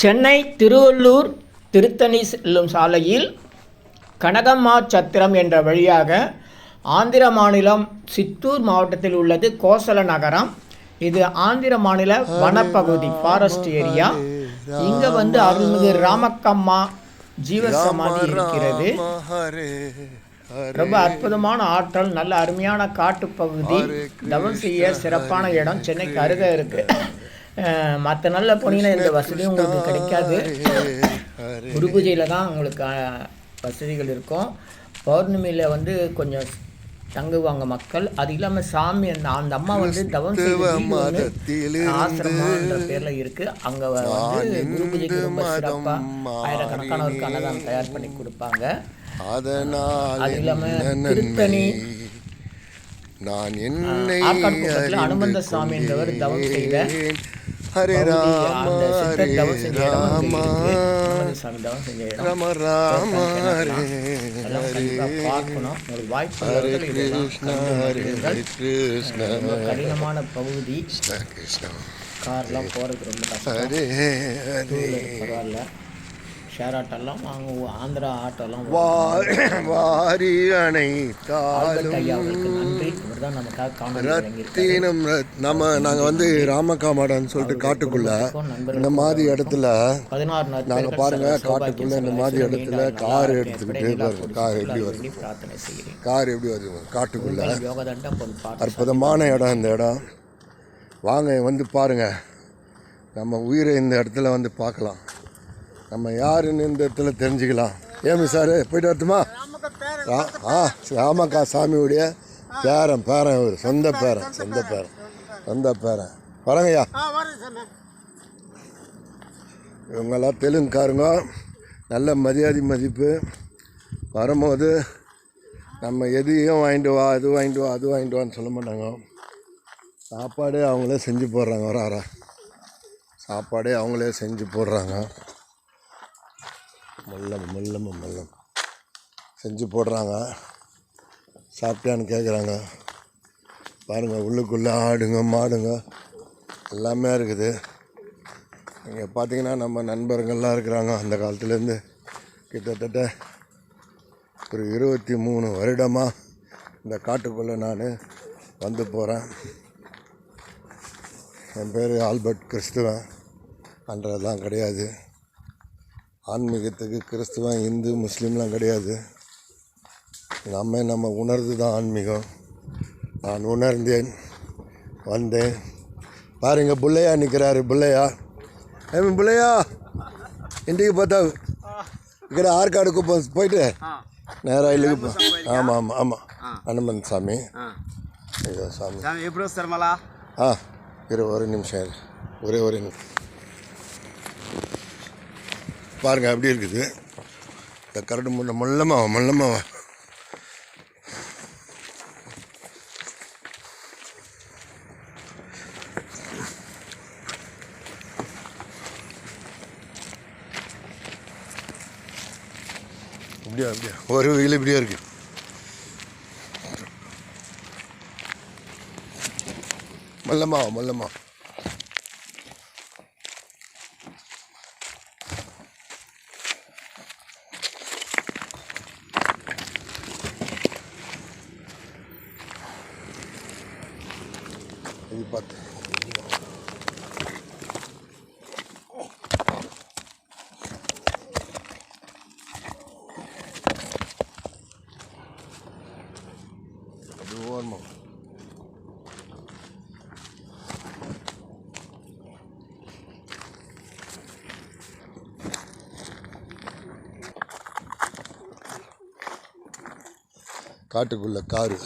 சென்னை திருவள்ளூர் திருத்தணி செல்லும் சாலையில் கனகம்மா சத்திரம் என்ற வழியாக ஆந்திர மாநிலம் சித்தூர் மாவட்டத்தில் உள்ளது கோசல நகரம் இது ஆந்திர மாநில வனப்பகுதி ஃபாரஸ்ட் ஏரியா இங்க வந்து அருள்மிகு ராமக்கம்மா ஜீவசமாதி இருக்கிறது ரொம்ப அற்புதமான ஆற்றல் நல்ல அருமையான காட்டுப்பகுதி தவம் செய்ய சிறப்பான இடம் சென்னைக்கு அருகே இருக்கு மற்ற நல்ல போனீங்கன்னா இந்த வசதியும் உங்களுக்கு கிடைக்காது. குரு பூஜையில் தான் உங்களுக்கு வசதிகள் இருக்கும். பௌர்ணமியில் வந்து கொஞ்சம் தங்குவாங்க மக்கள். அது இல்லாமல் சாமி அந்த அந்த அம்மா வந்து தவம் ஆசிரமன்ற பேரில் இருக்கு. அங்கே வந்து குரு பூஜைக்கு ரொம்ப சிறப்பாக ஆயிரக்கணக்கானவருக்கு அன்னதானம் தயார் பண்ணி கொடுப்பாங்க. அது இல்லாம என்ன திருத்தணி? நான் என்னை அனுமந்த சாமி என்பவர் தவம் செய்த. ஹரே ராம ஹரே ராமா. ரம ராம ஹரே ஹரே கிருஷ்ண ஹரே. கிருஷ்ண. கடினமான பகுதி. கிருஷ்ண கிருஷ்ண. கார்லாம் போகிறது ரொம்ப கஷ்டம். ஹரே ஹரே. பரவாயில்ல. ஷேர் ஆட்டோலாம் வாங்க ஆந்திரா ஆட்டோலாம் வாரி ரத்தினம் ரத்- நம்ம நாங்கள் வந்து ராமகாமாடான்னு சொல்லிட்டு காட்டுக்குள்ள இந்த மாதிரி இடத்துல நாங்கள் பாருங்க காட்டுக்குள்ள இந்த மாதிரி இடத்துல கார் எடுத்துக்கிட்டு கார் எப்படி வருது? கார் எப்படி வருது? காட்டுக்குள்ள. அற்புதமான இடம் இந்த இடம். வாங்க வந்து பாருங்க. நம்ம உயிரை இந்த இடத்துல வந்து பார்க்கலாம். நம்ம யாருன்னு இந்த இடத்துல தெரிஞ்சுக்கலாம். ஏமி சார் போயிட்டு வரட்டுமா? ஆ ராமக்கா சாமியுடைய பேரன் பேரன் இவர் சொந்த பேரன் சொந்த பேரன். சொந்த பேரன். வரங்கய்யா. இவங்கெல்லாம் தெலுங்குக்காரங்க. நல்ல மரியாதை மதிப்பு. வரும்போது நம்ம எதையும் வாங்கிட்டு வா அது வாங்கிட்டு வா அது வாங்கிட்டு வான்னு சொல்ல மாட்டாங்க. சாப்பாடே அவங்களே செஞ்சு போடுறாங்க வர வர சாப்பாடே அவங்களே செஞ்சு போடுறாங்க. மெல்லம் மெல்லம் மெல்லம் செஞ்சு போடுறாங்க. சாப்பிட்டியான்னு கேட்குறாங்க பாருங்கள் உள்ளுக்குள்ளே ஆடுங்க மாடுங்க. எல்லாமே இருக்குது. இங்கே பார்த்தீங்கன்னா நம்ம நண்பர்கள்லாம் இருக்கிறாங்க. அந்த காலத்துலேருந்து கிட்டத்தட்ட ஒரு இருபத்தி மூணு வருடமாக இந்த காட்டுக்குள்ளே நான் வந்து போகிறேன் என் பேர் ஆல்பர்ட் கிறிஸ்துவன். அன்றதெல்லாம் கிடையாது. ஆன்மீகத்துக்கு கிறிஸ்துவன் இந்து முஸ்லீம்லாம் கிடையாது. நம்ம நம்ம உணர்ந்து தான் ஆன்மீகம். நான் உணர்ந்தேன் வந்தேன். பாருங்க பிள்ளையா நிற்கிறாரு பிள்ளையா? ஏ பிள்ளையா? இன்றைக்கு பார்த்தா இக்கட ஆற்காடு குப்பம் போயிட்டு நேராக இல்லைப்பா ஆமாம் ஆமாம் ஆமாம் அனுமன் சாமி. ஐயோ சாமி. எப்படி ஆ இரு ஒரு நிமிஷம் ஒரே ஒரு நிமிஷம். பாருங்கள் அப்படி இருக்குது. இந்த கரடு முள்ள முள்ளமாவா முள்ளமாவா இப்படியா இப்படியா ஒரு வகையில் இப்படியா இருக்கு. மல்லம்மா மல்லம்மா இது பார்த்து அது ஓரமாக காட்டுக்குள்ள காரு.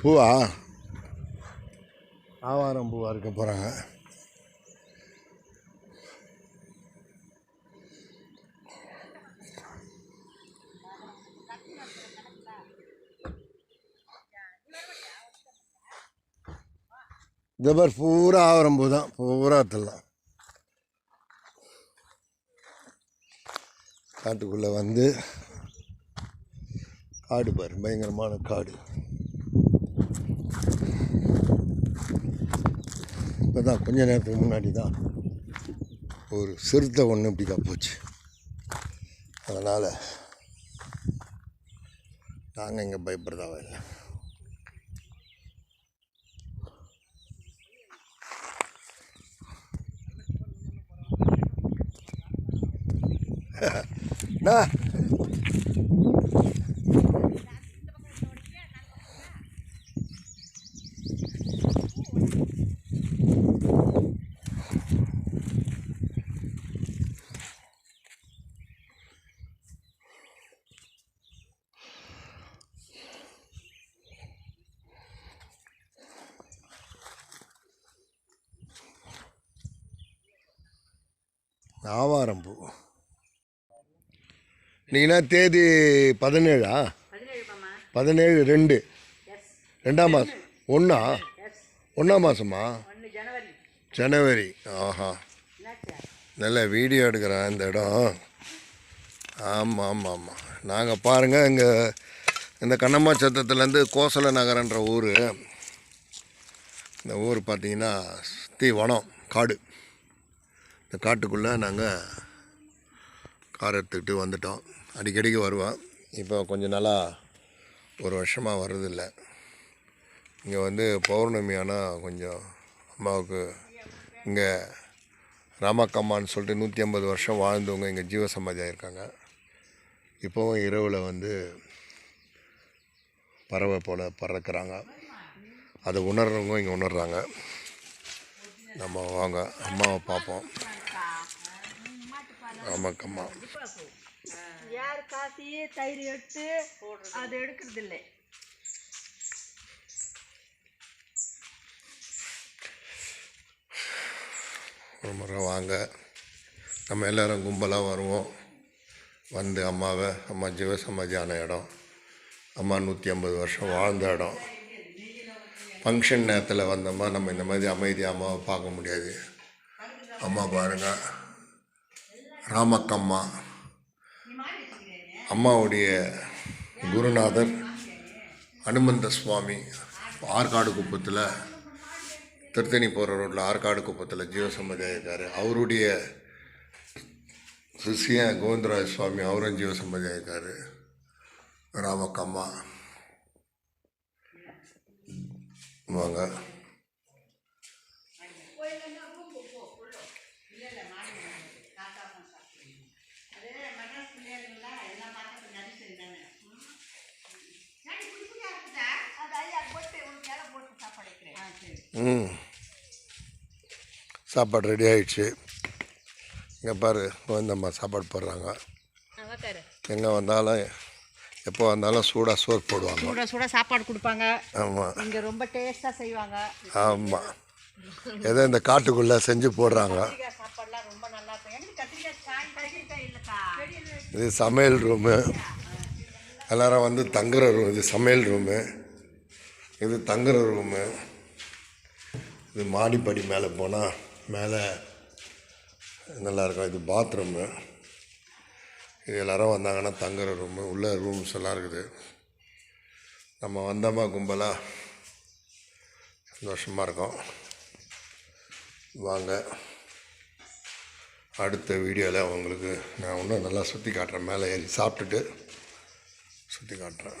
பூவா? ஆவாரம் பூவாக இருக்க போகிறாங்க இந்த பார் பூரா ஆவரம் பூ தான். பூரா தரலாம் காட்டுக்குள்ளே வந்து காடு பாரு பயங்கரமான காடு. இப்போ தான் கொஞ்ச நேரத்துக்கு முன்னாடி தான் ஒரு சிறுத்தை ஒன்று இப்படி தான் போச்சு. அதனால் நாங்கள் இங்கே பயப்படுறதாவே இல்லை. நான் ஆவாரம் பூ. நீங்கன்னா தேதி பதினேழா? பதினேழு ரெண்டு. ரெண்டாம் மாதம் ஒன்றா ஒன்றாம் மாதமா ஜனவரி. ஆஹா. நல்ல வீடியோ எடுக்கிறேன் இந்த இடம். ஆமாம் ஆமாம் ஆமாம் நாங்கள் பாருங்கள் இங்கே இந்த கண்ணம்மா சத்தத்துலேருந்து கோசல நகரன்ற ஊர். இந்த ஊர் பார்த்தீங்கன்னா சுற்றி வனம் காடு. இந்த காட்டுக்குள்ளே நாங்கள் கார் எடுத்துக்கிட்டு வந்துட்டோம். அடிக்கடிக்கு வருவான் இப்போ கொஞ்ச நாளாக ஒரு வருஷமாக வர்றதில்லை. இங்கே வந்து பௌர்ணமி ஆனால் கொஞ்சம் அம்மாவுக்கு இங்கே ராமக்கம்மான்னு சொல்லிட்டு நூற்றி ஐம்பது வருஷம் வாழ்ந்தவங்க இங்கே ஜீவசமாதி ஆகியிருக்காங்க இப்போவும் இரவில் வந்து பறவை போல் பறக்கிறாங்க. அதை உணர்றவங்க இங்கே உணர்றாங்க. நம்ம வாங்க அம்மாவை பார்ப்போம். ராமக்கம்மா யார் காசி தயிர் எடுத்து அது எடுக்கிறது இல்லை ஒரு முறை வாங்க. நம்ம எல்லோரும் கும்பலாக வருவோம். வந்து அம்மாவை அம்மா ஜீவசமாதியான இடம். அம்மா நூற்றி ஐம்பது வருஷம் வாழ்ந்த இடம். ஃபங்க்ஷன் நேரத்தில் வந்தோமா நம்ம இந்த மாதிரி அமைதியாக அம்மாவை பார்க்க முடியாது. அம்மா பாருங்கள் ராமக்கம்மா. அம்மாவுடைய குருநாதர் அனுமந்த சுவாமி ஆற்காடு குப்பத்தில் திருத்தணி போகிற ரோட்டில் ஆற்காடு குப்பத்தில் ஜீவசம்மதியாக இருக்கார் அவருடைய சிஷியன் கோவிந்தராஜ சுவாமி அவரும் ஜீவசம்மதியாக இருக்கார் ராமக்கம்மா. வாங்க. ம். சாப்பாடு ரெடி ஆயிடுச்சு. இங்கே பாரு கோவிந்தம்மா சாப்பாடு போடுறாங்க. எங்கே வந்தாலும் எப்போ வந்தாலும் சூடாக சோறு போடுவாங்க. சுட சுட சாப்பாடு கொடுப்பாங்க. ஆமாம் இங்க ரொம்ப டேஸ்டா செய்வாங்க. ஆமாம் ஏதோ இந்த காட்டுக்குள்ளே செஞ்சு போடுறாங்க. இது சமையல் ரூமு எல்லாரும் வந்து தங்குற ரூம் இது சமையல் ரூமு இது தங்குற ரூமு இது மாடிப்படி மேலே போனால் மேலே நல்லாயிருக்கும் இது பாத்ரூமு இது வந்தாங்கன்னா தங்குற ரூமு உள்ள ரூம்ஸ் எல்லாம் இருக்குது. நம்ம வந்தோமா கும்பலாக சந்தோஷமாக இருக்கோம். வாங்க. அடுத்த வீடியோவில் உங்களுக்கு நான் இன்னும் நல்லா சுற்றி காட்டுறேன். மேலே ஏறி சாப்பிட்டுட்டு சுற்றி காட்டுறேன்.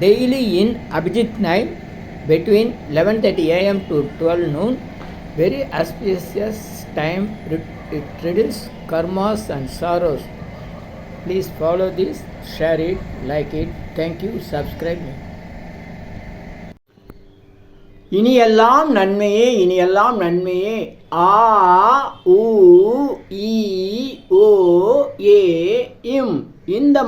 daily in Abhijit night between 11.30 am to 12 noon. Very auspicious time, it it reduces karmas and sorrows. Please follow this, share it, like it. Thank you, subscribe me. இனியெல்லாம் நன்மையே இனியெல்லாம் நன்மையே ஆ உ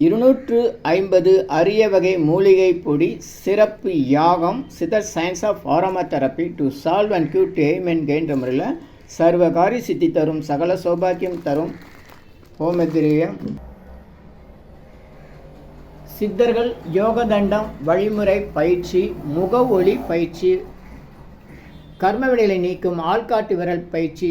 இருநூற்று ஐம்பது அரிய வகை மூலிகை பொடி சிறப்பு யாகம் Siddhar science of aroma therapy to solve and cure to aim and முறையில் சர்வகாரி சித்தி தரும் சகல சௌபாக்கியம் தரும் ஹோமத்திரியம் சித்தர்கள் யோகதண்டம் வழிமுறை பயிற்சி முக ஒளி பயிற்சி கர்மவினைகளை நீக்கும் ஆள்காட்டு விரல் பயிற்சி